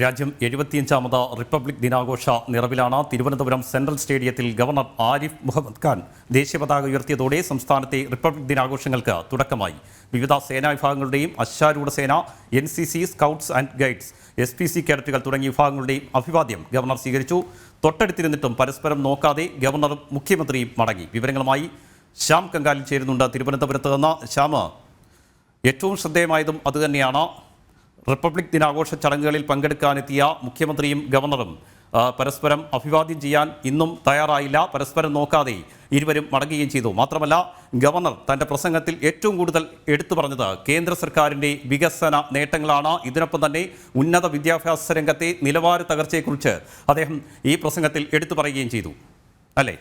രാജ്യം എഴുപത്തിയഞ്ചാമത് റിപ്പബ്ലിക് ദിനാഘോഷ നിറവിലാണ്. തിരുവനന്തപുരം സെൻട്രൽ സ്റ്റേഡിയത്തിൽ ഗവർണർ ആരിഫ് മുഹമ്മദ് ഖാൻ ദേശീയ പതാക ഉയർത്തിയതോടെ സംസ്ഥാനത്തെ റിപ്പബ്ലിക് ദിനാഘോഷങ്ങൾക്ക് തുടക്കമായി. വിവിധ സേനാ വിഭാഗങ്ങളുടെയും അശ്വാരൂഢ സേന N C C scouts and guides S P C കേഡറ്റുകൾ തുടങ്ങിയ വിഭാഗങ്ങളുടെയും അഭിവാദ്യം ഗവർണർ സ്വീകരിച്ചു. തൊട്ടടുത്തിരുന്നിട്ടും പരസ്പരം നോക്കാതെ ഗവർണറും മുഖ്യമന്ത്രിയും മടങ്ങി. വിവരങ്ങളുമായി ശ്യാം കങ്കാലിൽ ചേരുന്നുണ്ട് തിരുവനന്തപുരത്ത് നിന്ന്. ശ്യാമ് ഏറ്റവും ശ്രദ്ധേയമായതും അതുതന്നെയാണ്. റിപ്പബ്ലിക് ദിനാഘോഷ ചടങ്ങുകളിൽ പങ്കെടുക്കാനെത്തിയ മുഖ്യമന്ത്രിയും ഗവർണറും പരസ്പരം അഭിവാദ്യം ചെയ്യാൻ ഇന്നും തയ്യാറായില്ല. പരസ്പരം നോക്കാതെ ഇരുവരും മടങ്ങുകയും ചെയ്തു. മാത്രമല്ല ഗവർണർ തന്റെ പ്രസംഗത്തിൽ ഏറ്റവും കൂടുതൽ എടുത്തു പറഞ്ഞത് കേന്ദ്ര സർക്കാരിന്റെ വികസന നേട്ടങ്ങളാണ്. ഇതിനൊപ്പം തന്നെ ഉന്നത വിദ്യാഭ്യാസ രംഗത്തെ നിലവാര തകർച്ചയെക്കുറിച്ച് അദ്ദേഹം ഈ പ്രസംഗത്തിൽ എടുത്തു പറയുകയും ചെയ്തു. അല്ലേ?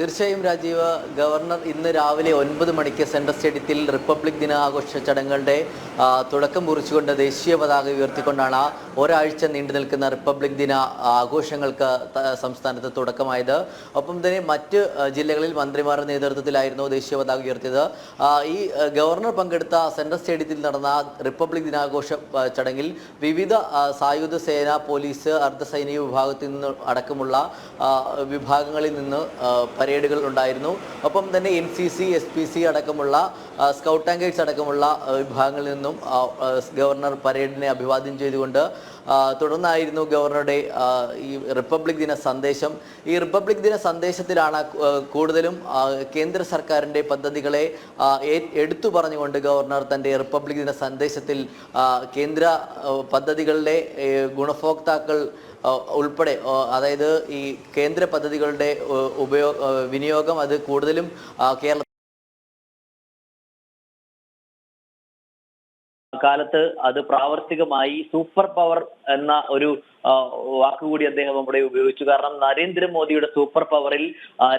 തീർച്ചയായും രാജീവ് ഗവർണർ ഇന്ന് രാവിലെ ഒൻപത് മണിക്ക് സെൻട്രൽ സ്റ്റേഡിയത്തിൽ റിപ്പബ്ലിക് ദിനാഘോഷ ചടങ്ങുകളുടെ തുടക്കം കുറിച്ചുകൊണ്ട് ദേശീയ പതാക ഉയർത്തിക്കൊണ്ടാണ് ഒരാഴ്ച നീണ്ടു നിൽക്കുന്ന റിപ്പബ്ലിക് ദിന ആഘോഷങ്ങൾക്ക് സംസ്ഥാനത്ത് തുടക്കമായത്. ഒപ്പം തന്നെ മറ്റ് ജില്ലകളിൽ മന്ത്രിമാരുടെ നേതൃത്വത്തിലായിരുന്നു ദേശീയ പതാക ഉയർത്തിയത്. ഈ ഗവർണർ പങ്കെടുത്ത സെൻട്രൽ സ്റ്റേഡിയത്തിൽ നടന്ന റിപ്പബ്ലിക് ദിനാഘോഷ ചടങ്ങിൽ വിവിധ സായുധ സേന പോലീസ് അർദ്ധസൈനിക വിഭാഗത്തിൽ നിന്ന് അടക്കമുള്ള വിഭാഗങ്ങളിൽ നിന്ന് പരേഡുകൾ ഉണ്ടായിരുന്നു. ഒപ്പം തന്നെ N C C S P C അടക്കമുള്ള സ്കൗട്ട് ആൻഡ് ഗൈഡ്സ് അടക്കമുള്ള വിഭാഗങ്ങളിൽ നിന്നും ആ, ഗവർണർ പരേഡിനെ അഭിവാദ്യം ചെയ്തുകൊണ്ട് തുടർന്നായിരുന്നു ഗവർണറുടെ ഈ റിപ്പബ്ലിക് ദിന സന്ദേശം. ഈ റിപ്പബ്ലിക് ദിന സന്ദേശത്തിലാണ് കൂടുതലും കേന്ദ്ര സർക്കാരിന്റെ പദ്ധതികളെ എടുത്തു പറഞ്ഞുകൊണ്ട് ഗവർണർ തന്റെ റിപ്പബ്ലിക് ദിന സന്ദേശത്തിൽ കേന്ദ്ര പദ്ധതികളുടെ ഗുണഭോക്താക്കൾ ഉൾപ്പെടെ അതായത് ഈ കേന്ദ്ര പദ്ധതികളുടെ ഉപയോഗ വിനിയോഗം അത് കൂടുതലും കേരള കാലത്ത് അത് പ്രാവർത്തികമായി സൂപ്പർ പവർ എന്ന ഒരു വാക്കുകൂടി അദ്ദേഹം നമ്മുടെ ഉപയോഗിച്ചു. കാരണം നരേന്ദ്രമോദിയുടെ സൂപ്പർ പവറിൽ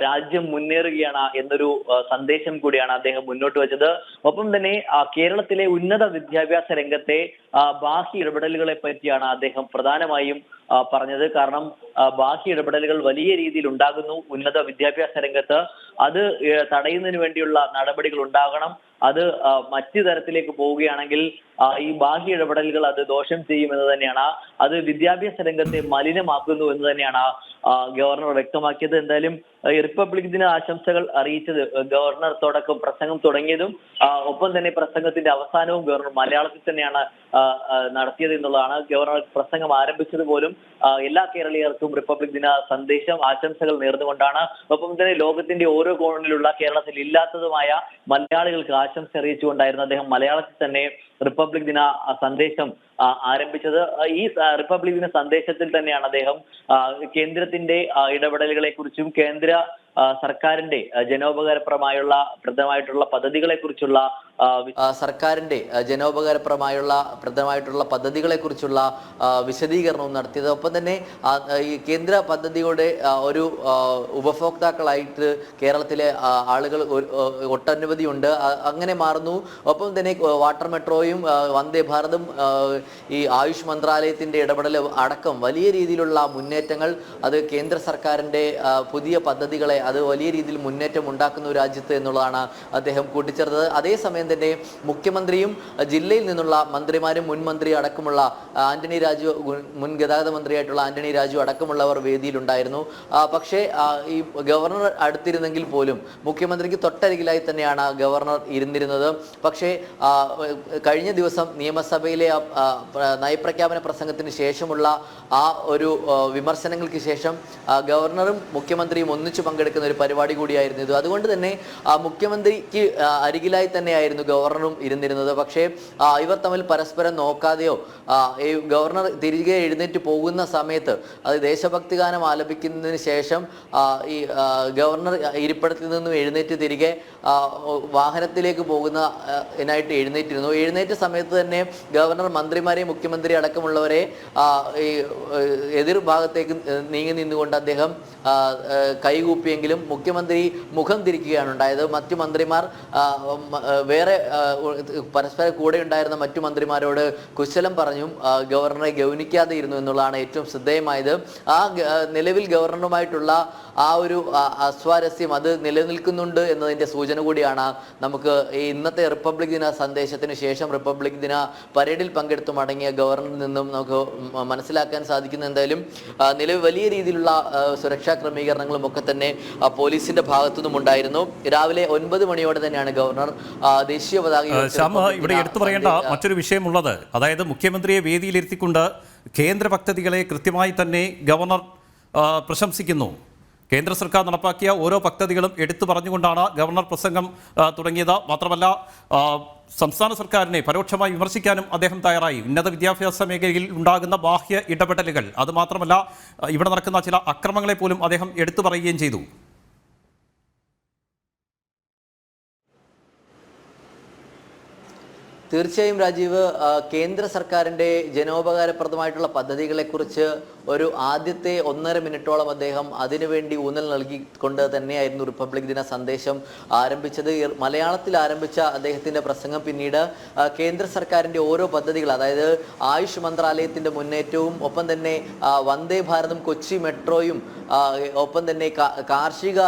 രാജ്യം മുന്നേറുകയാണ് എന്നൊരു സന്ദേശം കൂടിയാണ് അദ്ദേഹം മുന്നോട്ട് വെച്ചത്. ഒപ്പം തന്നെ കേരളത്തിലെ ഉന്നത വിദ്യാഭ്യാസ രംഗത്തെ ബാഹ്യ ഇടപെടലുകളെ പറ്റിയാണ് അദ്ദേഹം പ്രധാനമായും പറഞ്ഞത്. കാരണം ബാഹ്യ ഇടപെടലുകൾ വലിയ രീതിയിൽ ഉണ്ടാകുന്നു ഉന്നത വിദ്യാഭ്യാസ രംഗത്ത്. അത് തടയുന്നതിന് വേണ്ടിയുള്ള നടപടികൾ ഉണ്ടാകണം. അത് മറ്റു തരത്തിലേക്ക് പോവുകയാണെങ്കിൽ ഈ ബാഹ്യ ഇടപെടലുകൾ അത് ദോഷം ചെയ്യുമെന്ന് തന്നെയാണ്. അത് വിദ്യാഭ്യാസ രംഗത്തെ മലിനമാക്കുന്നു എന്ന് തന്നെയാണ് ഗവർണർ വ്യക്തമാക്കിയത് എന്തായാലും റിപ്പബ്ലിക് ദിന ആശംസകൾ അറിയിച്ചത് ഗവർണർ തുടക്കം പ്രസംഗം തുടങ്ങിയതും ഒപ്പം തന്നെ പ്രസംഗത്തിന്റെ അവസാനവും ഗവർണർ മലയാളത്തിൽ തന്നെയാണ് നടത്തിയത് എന്നുള്ളതാണ്. ഗവർണർ പ്രസംഗം ആരംഭിച്ചത് പോലും എല്ലാ കേരളീയർക്കും റിപ്പബ്ലിക് ദിന സന്ദേശം ആശംസകൾ നേർന്നുകൊണ്ടാണ്. ഒപ്പം തന്നെ ലോകത്തിന്റെ ഓരോ കോണിലുള്ള കേരളത്തിൽ ഇല്ലാത്തതുമായ മലയാളികൾക്ക് ആശംസ അറിയിച്ചുകൊണ്ടായിരുന്നു അദ്ദേഹം മലയാളത്തിൽ തന്നെ റിപ്പബ്ലിക് ദിന സന്ദേശം ആരംഭിച്ചത്. ഈ റിപ്പബ്ലിക് ദിന സന്ദേശത്തിൽ തന്നെയാണ് അദ്ദേഹം കേന്ദ്രത്തിന്റെ ഇടപെടലുകളെ കുറിച്ചും കേന്ദ്ര സർക്കാരിന്റെ ജനോപകാരപ്രമായുള്ള പ്രധാനമായിട്ടുള്ള പദ്ധതികളെ കുറിച്ചുള്ള സർക്കാരിന്റെ ജനോപകാരപ്രമായുള്ള പ്രധാനമായിട്ടുള്ള പദ്ധതികളെ കുറിച്ചുള്ള വിശദീകരണവും നടത്തിയത്. ഒപ്പം തന്നെ ഈ കേന്ദ്ര പദ്ധതിയുടെ ഒരു ഉപഭോക്താക്കളായിട്ട് കേരളത്തിലെ ആളുകൾ ഒട്ടനവധി ഉണ്ട്. അങ്ങനെ മാറുന്നു. ഒപ്പം തന്നെ വാട്ടർ മെട്രോയും വന്ദേ ഭാരതും ഈ ആയുഷ് മന്ത്രാലയത്തിന്റെ ഇടപെടൽ അടക്കം വലിയ രീതിയിലുള്ള മുന്നേറ്റങ്ങൾ അത് കേന്ദ്ര സർക്കാരിന്റെ പുതിയ പദ്ധതികളെ അത് വലിയ രീതിയിൽ മുന്നേറ്റം ഉണ്ടാക്കുന്ന ഒരു രാജ്യത്ത് എന്നുള്ളതാണ് അദ്ദേഹം കൂട്ടിച്ചേർത്തത്. അതേസമയം തന്നെ മുഖ്യമന്ത്രിയും ജില്ലയിൽ നിന്നുള്ള മന്ത്രിമാരും മുൻ മന്ത്രി അടക്കമുള്ള ആന്റണി രാജു മുൻ ഗതാഗത മന്ത്രിയായിട്ടുള്ള ആന്റണി രാജു അടക്കമുള്ളവർ വേദിയിലുണ്ടായിരുന്നു. പക്ഷേ ഈ ഗവർണർ അടുത്തിരുന്നെങ്കിൽ പോലും മുഖ്യമന്ത്രിക്ക് തൊട്ടരികിലായി തന്നെയാണ് ഗവർണർ ഇരുന്നിരുന്നത്. പക്ഷേ കഴിഞ്ഞ ദിവസം നിയമസഭയിലെ നയപ്രഖ്യാപന പ്രസംഗത്തിന് ശേഷമുള്ള ആ ഒരു വിമർശനങ്ങൾക്ക് ശേഷം ഗവർണറും മുഖ്യമന്ത്രിയും ഒന്നിച്ചു പങ്കെടുക്കുന്ന ഒരു പരിപാടി കൂടിയായിരുന്നു ഇത്. അതുകൊണ്ട് തന്നെ മുഖ്യമന്ത്രിക്ക് അരികിലായി തന്നെയായിരുന്നു ഗവർണറും ഇരുന്നിരുന്നത്. പക്ഷേ ഇവർ തമ്മിൽ പരസ്പരം നോക്കാതെയോ ഈ ഗവർണർ തിരികെ എഴുന്നേറ്റ് പോകുന്ന സമയത്ത് അത് ദേശഭക്തി ഗാനം ആലപിക്കുന്നതിന് ശേഷം ഈ ഗവർണർ ഇരിപ്പിടത്തിൽ നിന്നും എഴുന്നേറ്റ് തിരികെ വാഹനത്തിലേക്ക് പോകുന്ന ഇതിനായിട്ട് എഴുന്നേറ്റിരുന്നു. എഴുന്നേറ്റ സമയത്ത് തന്നെ ഗവർണർ മന്ത്രിമാരെ മുഖ്യമന്ത്രി അടക്കമുള്ളവരെ ഈ എതിർ ഭാഗത്തേക്ക് നീങ്ങി നിന്നുകൊണ്ട് അദ്ദേഹം ആ, എത്തിയെങ്കിലും മുഖ്യമന്ത്രി മുഖം തിരിക്കുകയാണ് ഉണ്ടായത്. മറ്റു മന്ത്രിമാർ വേറെ പരസ്പര കൂടെ ഉണ്ടായിരുന്ന മറ്റു മന്ത്രിമാരോട് കുശലം പറഞ്ഞും ഗവർണറെ ഗൗനിക്കാതെ ഇരുന്നു എന്നുള്ളതാണ് ഏറ്റവും ശ്രദ്ധേയമായത്. ആ നിലവിൽ ഗവർണറുമായിട്ടുള്ള ആ ഒരു അസ്വാരസ്യം അത് നിലനിൽക്കുന്നുണ്ട് എന്നതിന്റെ സൂചന കൂടിയാണ് നമുക്ക് ഈ ഇന്നത്തെ റിപ്പബ്ലിക് ദിന സന്ദേശത്തിന് ശേഷം റിപ്പബ്ലിക് ദിന പരേഡിൽ പങ്കെടുത്തു മടങ്ങിയ ഗവർണറിൽ നിന്നും നമുക്ക് മനസ്സിലാക്കാൻ സാധിക്കുന്ന എന്തായാലും നിലവിൽ വലിയ രീതിയിലുള്ള സുരക്ഷാ ക്രമീകരണങ്ങളും ഒക്കെ തന്നെ പോലീസിന്റെ ഭാഗത്തുനിന്നും ഉണ്ടായിരുന്നു. രാവിലെ ഒൻപത് മണിയോടെ തന്നെയാണ് ഗവർണർ ദേശീയ പതാക ഇവിടെ എടുത്തു പറയേണ്ട മറ്റൊരു വിഷയമുള്ളത് അതായത് മുഖ്യമന്ത്രിയെ വേദിയിലിരുത്തിക്കൊണ്ട് കേന്ദ്ര പദ്ധതികളെ കൃത്യമായി തന്നെ ഗവർണർ പ്രശംസിക്കുന്നു. കേന്ദ്ര സർക്കാർ നടപ്പാക്കിയ ഓരോ പദ്ധതികളും എടുത്തു പറഞ്ഞുകൊണ്ടാണ് ഗവർണർ പ്രസംഗം തുടങ്ങിയത്. മാത്രമല്ല സംസ്ഥാന സർക്കാരിനെ പരോക്ഷമായി വിമർശിക്കാനും അദ്ദേഹം തയ്യാറായി. ഉന്നത വിദ്യാഭ്യാസ മേഖലയിൽ ഉണ്ടാകുന്ന ബാഹ്യ ഇടപെടലുകൾ. അതുമാത്രമല്ല ഇവിടെ നടക്കുന്ന ചില അക്രമങ്ങളെ പോലും അദ്ദേഹം എടുത്തു പറയുകയും ചെയ്തു. തീർച്ചയായും രാജീവ് കേന്ദ്ര സർക്കാരിന്റെ ജനോപകാരപ്രദമായിട്ടുള്ള പദ്ധതികളെക്കുറിച്ച് ഒരു ആദ്യത്തെ ഒന്നര മിനിറ്റോളം അദ്ദേഹം അതിനുവേണ്ടി ഊന്നൽ നൽകിക്കൊണ്ട് തന്നെയായിരുന്നു റിപ്പബ്ലിക് ദിന സന്ദേശം ആരംഭിച്ചത്. മലയാളത്തിൽ ആരംഭിച്ച അദ്ദേഹത്തിന്റെ പ്രസംഗം പിന്നീട് കേന്ദ്ര സർക്കാരിന്റെ ഓരോ പദ്ധതികൾ അതായത് ആയുഷ് മന്ത്രാലയത്തിന്റെ മുന്നേറ്റവും ഒപ്പം തന്നെ വന്ദേ ഭാരതും കൊച്ചി മെട്രോയും ഒപ്പം തന്നെ കാർഷിക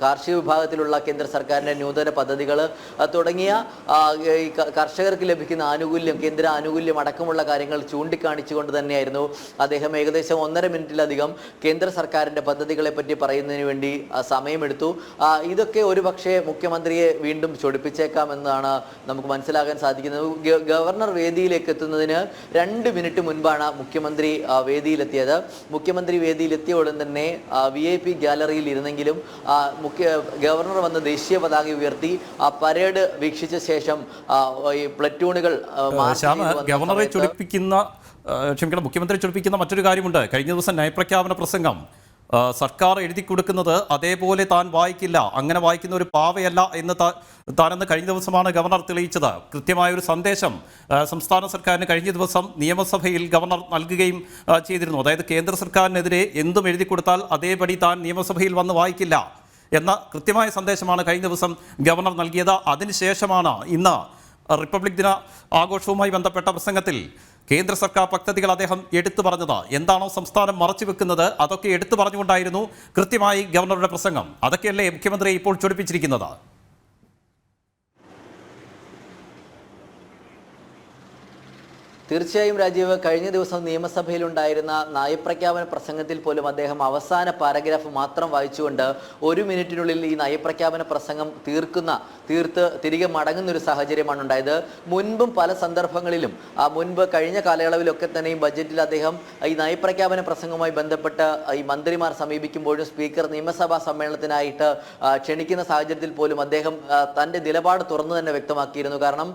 കാർഷിക വിഭാഗത്തിലുള്ള കേന്ദ്ര സർക്കാരിന്റെ നൂതന പദ്ധതികൾ തുടങ്ങിയ കർഷകർക്ക് ലഭിക്കുന്ന ആനുകൂല്യം കേന്ദ്ര ആനുകൂല്യം അടക്കമുള്ള കാര്യങ്ങൾ ചൂണ്ടിക്കാണിച്ചുകൊണ്ട് തന്നെയായിരുന്നു. അദ്ദേഹം ഏകദേശം ഒന്നര മിനിറ്റിലധികം കേന്ദ്ര സർക്കാരിന്റെ പദ്ധതികളെ പറ്റി പറയുന്നതിന് വേണ്ടി സമയമെടുത്തു. ഇതൊക്കെ ഇതൊക്കെ ഒരുപക്ഷെ മുഖ്യമന്ത്രിയെ വീണ്ടും ചൊടിപ്പിച്ചേക്കാം എന്നാണ് നമുക്ക് മനസ്സിലാക്കാൻ സാധിക്കുന്നത്. ഗവർണർ വേദിയിലേക്ക് എത്തുന്നതിന് രണ്ട് മിനിറ്റ് മുൻപാണ് മുഖ്യമന്ത്രി വേദിയിലെത്തിയത്. മുഖ്യമന്ത്രി വേദിയിലെത്തിയ ഉടൻ തന്നെ വി ഐ പി ഗ്യാലറിയിൽ ഇരുന്നെങ്കിലും മുഖ്യ ഗവർണർ വന്ന് ദേശീയ പതാക ഉയർത്തി ആ പരേഡ് വീക്ഷിച്ച ശേഷം ഈ പ്ലറ്റൂണുകൾ ഗവർണറെ ചൊടിപ്പിക്കുന്ന ക്ഷമിക്കണം മുഖ്യമന്ത്രി ചൊടിപ്പിക്കുന്ന മറ്റൊരു കാര്യമുണ്ട്. കഴിഞ്ഞ ദിവസം നയപ്രഖ്യാപന പ്രസംഗം സർക്കാർ എഴുതി കൊടുക്കുന്നത് അതേപോലെ താൻ വായിക്കില്ല അങ്ങനെ വായിക്കുന്ന ഒരു പാവയല്ല എന്ന് താനെന്ന് കഴിഞ്ഞ ദിവസമാണ് ഗവർണർ തെളിയിച്ചത്. കൃത്യമായ ഒരു സന്ദേശം സംസ്ഥാന സർക്കാരിന് കഴിഞ്ഞ ദിവസം നിയമസഭയിൽ ഗവർണർ നൽകുകയും ചെയ്തിരുന്നു. അതായത് കേന്ദ്ര സർക്കാരിനെതിരെ എന്തും എഴുതി കൊടുത്താൽ അതേപടി താൻ നിയമസഭയിൽ വന്ന് വായിക്കില്ല എന്ന കൃത്യമായ സന്ദേശമാണ് കഴിഞ്ഞ ദിവസം ഗവർണർ നൽകിയത്. അതിനുശേഷമാണ് ഇന്ന് റിപ്പബ്ലിക് ദിന ആഘോഷവുമായി ബന്ധപ്പെട്ട പ്രസംഗത്തിൽ കേന്ദ്ര സർക്കാർ പദ്ധതികൾ അദ്ദേഹം എടുത്തു പറഞ്ഞത്. എന്താണോ സംസ്ഥാനം മറച്ചു വെക്കുന്നത് അതൊക്കെ എടുത്തു പറഞ്ഞുകൊണ്ടായിരുന്നു കൃത്യമായി ഗവർണറുടെ പ്രസംഗം. അതൊക്കെയല്ലേ മുഖ്യമന്ത്രി ഇപ്പോൾ ചൊടിപ്പിച്ചിരിക്കുന്നത്? തീർച്ചയായും രാജീവ് കഴിഞ്ഞ ദിവസം നിയമസഭയിലുണ്ടായിരുന്ന നയപ്രഖ്യാപന പ്രസംഗത്തിൽ പോലും അദ്ദേഹം അവസാന പാരഗ്രാഫ് മാത്രം വായിച്ചുകൊണ്ട് ഒരു മിനിറ്റിനുള്ളിൽ ഈ നയപ്രഖ്യാപന പ്രസംഗം തീർക്കുന്ന തീർത്ത് തിരികെ മടങ്ങുന്ന ഒരു സാഹചര്യമാണ് ഉണ്ടായത്. മുൻപും പല സന്ദർഭങ്ങളിലും ആ മുൻപ് കഴിഞ്ഞ കാലയളവിലൊക്കെ തന്നെ ഈ ബജറ്റിൽ അദ്ദേഹം ഈ നയപ്രഖ്യാപന പ്രസംഗവുമായി ബന്ധപ്പെട്ട് ഈ മന്ത്രിമാർ സമീപിക്കുമ്പോഴും സ്പീക്കർ നിയമസഭാ സമ്മേളനത്തിനായിട്ട് ക്ഷണിക്കുന്ന സാഹചര്യത്തിൽ പോലും അദ്ദേഹം തന്റെ നിലപാട് തുറന്നു തന്നെ വ്യക്തമാക്കിയിരുന്നു. കാരണം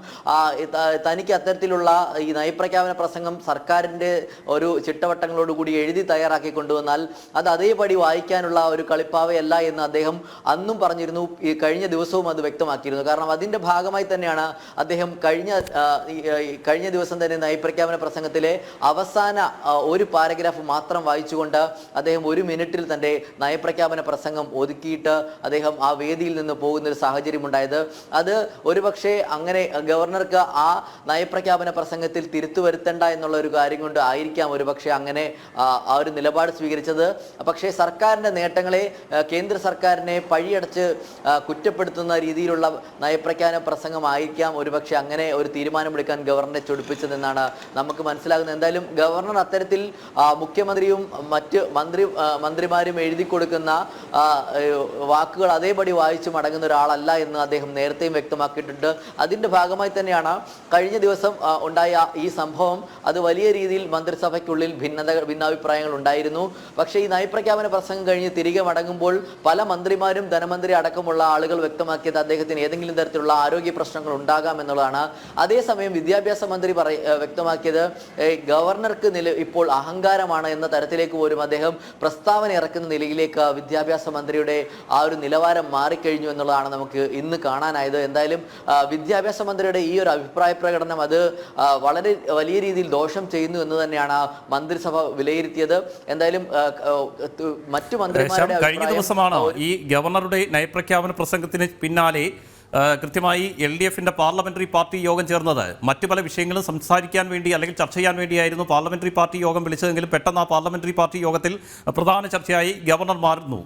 തനിക്ക് അത്തരത്തിലുള്ള ഈ നയപ്രഖ്യാപന പ്രസംഗം സർക്കാരിന്റെ ഒരു ചിട്ടവട്ടങ്ങളോടുകൂടി എഴുതി തയ്യാറാക്കി കൊണ്ടുവന്നാൽ അത് അതേപടി വായിക്കാനുള്ള ഒരു കളിപ്പാവയല്ല എന്ന് അദ്ദേഹം അന്നും പറഞ്ഞിരുന്നു. ഈ കഴിഞ്ഞ ദിവസവും അത് വ്യക്തമാക്കിയിരുന്നു. കാരണം അതിന്റെ ഭാഗമായി തന്നെയാണ് അദ്ദേഹം കഴിഞ്ഞ കഴിഞ്ഞ ദിവസം തന്നെ നയപ്രഖ്യാപന പ്രസംഗത്തിലെ അവസാന ഒരു പാരഗ്രാഫ് മാത്രം വായിച്ചുകൊണ്ട് അദ്ദേഹം ഒരു മിനിറ്റിൽ തന്റെ നയപ്രഖ്യാപന പ്രസംഗം ഒതുക്കിയിട്ട് അദ്ദേഹം ആ വേദിയിൽ നിന്ന് പോകുന്ന ഒരു സാഹചര്യം ഉണ്ടായത് അത് ഒരുപക്ഷെ അങ്ങനെ ഗവർണർക്ക് ആ നയപ്രഖ്യാപന പ്രസംഗത്തിൽ തിരുത്തു വരുത്തേണ്ട എന്നുള്ള ഒരു കാര്യം കൊണ്ട് ആയിരിക്കാം ഒരു പക്ഷേ അങ്ങനെ ആ, ഒരു നിലപാട് സ്വീകരിച്ചത്. പക്ഷേ സർക്കാരിന്റെ നേട്ടങ്ങളെ കേന്ദ്ര സർക്കാരിനെ പഴിയടച്ച് കുറ്റപ്പെടുത്തുന്ന രീതിയിലുള്ള നയപ്രഖ്യാപന പ്രസംഗമായിരിക്കാം ഒരുപക്ഷെ അങ്ങനെ ഒരു തീരുമാനമെടുക്കാൻ ഗവർണറെ ചൊടിപ്പിച്ചതെന്നാണ് നമുക്ക് മനസ്സിലാകുന്നത്. എന്തായാലും ഗവർണർ അത്തരത്തിൽ മുഖ്യമന്ത്രിയും മറ്റ് മന്ത്രി മന്ത്രിമാരും എഴുതി കൊടുക്കുന്ന വാക്കുകൾ അതേപടി വായിച്ചു മടങ്ങുന്ന ഒരാളല്ല എന്ന് അദ്ദേഹം നേരത്തെയും വ്യക്തമാക്കിയിട്ടുണ്ട്. അതിന്റെ ഭാഗമായി തന്നെയാണ് കഴിഞ്ഞ ദിവസം ഉണ്ടായ ഈ സംഭവം. അത് വലിയ രീതിയിൽ മന്ത്രിസഭയ്ക്കുള്ളിൽ ഭിന്നത ഭിന്നാഭിപ്രായങ്ങൾ ഉണ്ടായിരുന്നു. പക്ഷേ ഈ നയപ്രഖ്യാപന പ്രസംഗം കഴിഞ്ഞ് തിരികെ മടങ്ങുമ്പോൾ പല മന്ത്രിമാരും ധനമന്ത്രി അടക്കമുള്ള ആളുകൾ വ്യക്തമാക്കിയത് അദ്ദേഹത്തിന് ഏതെങ്കിലും തരത്തിലുള്ള ആരോഗ്യ പ്രശ്നങ്ങൾ ഉണ്ടാകാം എന്നുള്ളതാണ്. അതേസമയം വിദ്യാഭ്യാസ മന്ത്രി പറയ വ്യക്തമാക്കിയത് ഗവർണർക്ക് നില ഇപ്പോൾ അഹങ്കാരമാണ് എന്ന തരത്തിലേക്ക് പോലും അദ്ദേഹം പ്രസ്താവന ഇറക്കുന്ന നിലയിലേക്ക് വിദ്യാഭ്യാസ മന്ത്രിയുടെ ആ ഒരു നിലവാരം മാറിക്കഴിഞ്ഞു എന്നുള്ളതാണ് നമുക്ക് ഇന്ന് കാണാനായത്. എന്തായാലും വിദ്യാഭ്യാസ മന്ത്രിയുടെ ഈ ഒരു അഭിപ്രായ പ്രകടനം അത് വളരെ വലിയ രീതിയിൽ ദോഷം ചെയ്യുന്നു എന്ന് തന്നെയാണ് മന്ത്രിസഭ വിലയിരുത്തിയത്. എന്തായാലും മറ്റു മന്ത്രിമാരുടെ കഴിഞ്ഞ ദിവസമാണ് ഈ ഗവർണറുടെ നയപ്രഖ്യാപന പ്രസംഗത്തിന് പിന്നാലെ കൃത്യമായി എൽ ഡി എഫിന്റെ പാർലമെന്ററി പാർട്ടി യോഗം ചേർന്നത് മറ്റു പല വിഷയങ്ങളും സംസാരിക്കാൻ വേണ്ടി അല്ലെങ്കിൽ ചർച്ച ചെയ്യാൻ വേണ്ടിയായിരുന്നു പാർലമെന്ററി പാർട്ടി യോഗം വിളിച്ചതെങ്കിലും പെട്ടെന്ന് ആ പാർലമെന്ററി പാർട്ടി യോഗത്തിൽ പ്രധാന ചർച്ചയായി ഗവർണർ മാറുന്നു.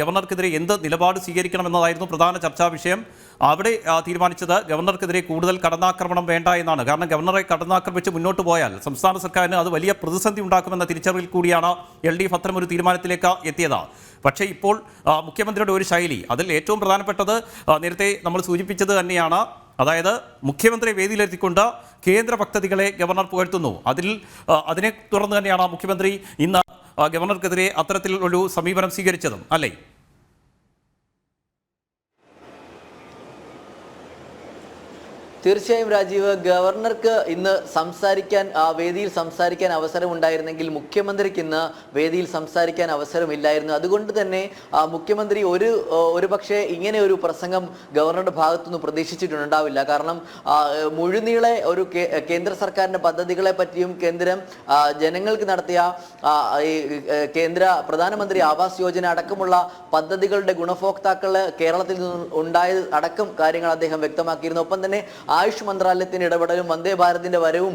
ഗവർണർക്കെതിരെ എന്ത് നിലപാട് സ്വീകരിക്കണമെന്നതായിരുന്നു പ്രധാന ചർച്ചാ വിഷയം. അവിടെ തീരുമാനിച്ചത് ഗവർണർക്കെതിരെ കൂടുതൽ കടന്നാക്രമണം വേണ്ട എന്നാണ്. കാരണം ഗവർണറെ കടന്നാക്രമിച്ച് മുന്നോട്ട് പോയാൽ സംസ്ഥാന സർക്കാരിന് അത് വലിയ പ്രതിസന്ധി ഉണ്ടാക്കുമെന്ന തിരിച്ചറിവിൽ കൂടിയാണ് എൽ ഡി എഫ് അത്തരം ഒരു തീരുമാനത്തിലേക്ക് എത്തിയത്. പക്ഷേ ഇപ്പോൾ മുഖ്യമന്ത്രിയുടെ ഒരു ശൈലി അതിൽ ഏറ്റവും പ്രധാനപ്പെട്ടത് നേരത്തെ സൂചിപ്പിച്ചത് തന്നെയാണ്. അതായത് മുഖ്യമന്ത്രിയെ വേദിയിലെത്തിക്കൊണ്ട് കേന്ദ്ര പദ്ധതികളെ ഗവർണർ പുകഴ്ത്തുന്നു. അതിൽ അതിനെ തുടർന്ന് തന്നെയാണ് മുഖ്യമന്ത്രി ഇന്ന് ഗവർണർക്കെതിരെ അത്തരത്തിൽ ഒരു സമീപനം സ്വീകരിച്ചതും. അല്ലേ? തീർച്ചയായും രാജീവ് ഗവർണർക്ക് ഇന്ന് സംസാരിക്കാൻ ആ, വേദിയിൽ സംസാരിക്കാൻ അവസരം ഉണ്ടായിരുന്നെങ്കിൽ മുഖ്യമന്ത്രിക്ക് ഇന്ന് വേദിയിൽ സംസാരിക്കാൻ അവസരമില്ലായിരുന്നു. അതുകൊണ്ട് തന്നെ മുഖ്യമന്ത്രി ഒരു ഒരു പക്ഷേ ഇങ്ങനെ ഒരു പ്രസംഗം ഗവർണറുടെ ഭാഗത്തുനിന്ന് പ്രതീക്ഷിച്ചിട്ടുണ്ടാവില്ല. കാരണം മുഴുനീളെ ഒരു കേന്ദ്ര സർക്കാരിന്റെ പദ്ധതികളെ പറ്റിയും കേന്ദ്രം ജനങ്ങൾക്ക് നടത്തിയ ഈ കേന്ദ്ര പ്രധാനമന്ത്രി ആവാസ് യോജന അടക്കമുള്ള പദ്ധതികളുടെ ഗുണഭോക്താക്കൾ കേരളത്തിൽ നിന്ന് ഉണ്ടായത് അടക്കം കാര്യങ്ങൾ അദ്ദേഹം വ്യക്തമാക്കിയിരുന്നു. ഒപ്പം തന്നെ ആയുഷ് മന്ത്രാലയത്തിന്റെ ഇടപെടലും വന്ദേ ഭാരതിന്റെ വരവും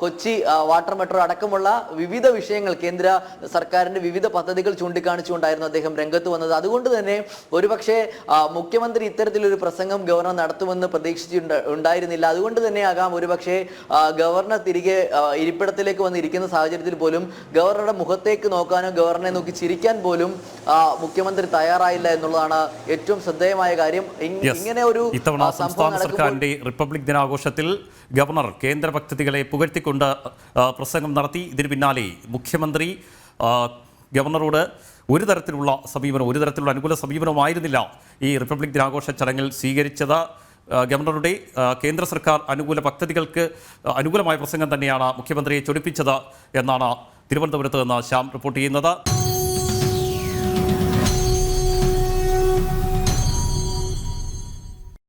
കൊച്ചി വാട്ടർ മെട്രോ അടക്കമുള്ള വിവിധ വിഷയങ്ങൾ കേന്ദ്ര സർക്കാരിന്റെ വിവിധ പദ്ധതികൾ ചൂണ്ടിക്കാണിച്ചുകൊണ്ടായിരുന്നു അദ്ദേഹം രംഗത്ത് വന്നത്. അതുകൊണ്ട് തന്നെ ഒരുപക്ഷെ മുഖ്യമന്ത്രി ഇത്തരത്തിലൊരു പ്രസംഗം ഗവർണർ നടത്തുമെന്ന് പ്രതീക്ഷിച്ചിട്ടുണ്ട് ഉണ്ടായിരുന്നില്ല. അതുകൊണ്ട് തന്നെ ആകാം ഒരുപക്ഷെ ഗവർണർ തിരികെ ഇരിപ്പിടത്തിലേക്ക് വന്നിരിക്കുന്ന സാഹചര്യത്തിൽ പോലും ഗവർണറുടെ മുഖത്തേക്ക് നോക്കാനോ ഗവർണറെ നോക്കി ചിരിക്കാൻ പോലും മുഖ്യമന്ത്രി തയ്യാറായില്ല എന്നുള്ളതാണ് ഏറ്റവും ശ്രദ്ധേയമായ കാര്യം. ഇങ്ങനെ ഒരു സംസ്ഥാന സർക്കാരിന്റെ റിപ്പബ്ലിക് ദിനാഘോഷത്തിൽ ഗവർണർ കേന്ദ്ര പദ്ധതികളെ പുകഴ്ത്തിക്കൊണ്ട് പ്രസംഗം നടത്തി. ഇതിന് പിന്നാലെ മുഖ്യമന്ത്രി ഗവർണറോട് ഒരു തരത്തിലുള്ള സമീപനം ഒരു തരത്തിലുള്ള അനുകൂല സമീപനമായിരുന്നില്ല ഈ റിപ്പബ്ലിക് ദിനാഘോഷ ചടങ്ങിൽ സ്വീകരിച്ചത്. ഗവർണറുടെ കേന്ദ്ര സർക്കാർ അനുകൂല പദ്ധതികൾക്ക് അനുകൂലമായ പ്രസംഗം തന്നെയാണ് മുഖ്യമന്ത്രിയെ ചൊടിപ്പിച്ചത് എന്നാണ് തിരുവനന്തപുരത്ത് നിന്ന് ശ്യാം റിപ്പോർട്ട് ചെയ്യുന്നത്.